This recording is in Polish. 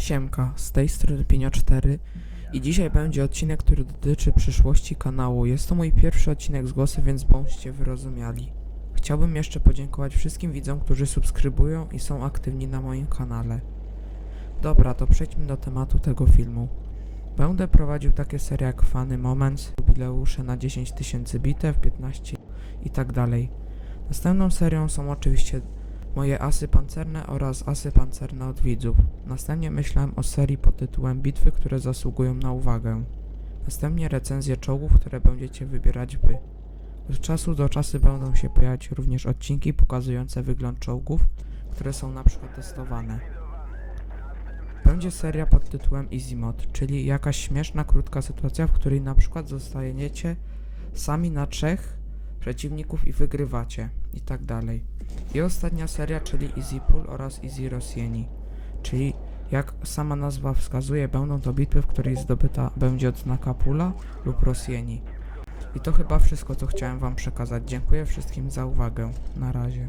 Siemka, z tej strony Pinio 4 i dzisiaj będzie odcinek, który dotyczy przyszłości kanału. Jest to mój pierwszy odcinek z głosy, więc bądźcie wyrozumiali. Chciałbym jeszcze podziękować wszystkim widzom, którzy subskrybują i są aktywni na moim kanale. Dobra, to przejdźmy do tematu tego filmu. Będę prowadził takie serie jak Funny Moments, jubileusze na 10 tysięcy bitew, 15 i tak dalej. Następną serią są oczywiście moje asy pancerne oraz asy pancerne od widzów. Następnie myślałem o serii pod tytułem Bitwy, które zasługują na uwagę. Następnie recenzje czołgów, które będziecie wybierać wy. Od czasu do czasu będą się pojawiać również odcinki pokazujące wygląd czołgów, które są na przykład testowane. Będzie seria pod tytułem Easy Mod, czyli jakaś śmieszna, krótka sytuacja, w której na przykład zostajecie sami na trzech przeciwników i wygrywacie i tak dalej. I ostatnia seria, czyli Easy Pool oraz Easy Rosjeni, czyli jak sama nazwa wskazuje, będą to bitwy, w której zdobyta będzie odznaka Pula lub Rosjeni. I to chyba wszystko, co chciałem wam przekazać. Dziękuję wszystkim za uwagę. Na razie.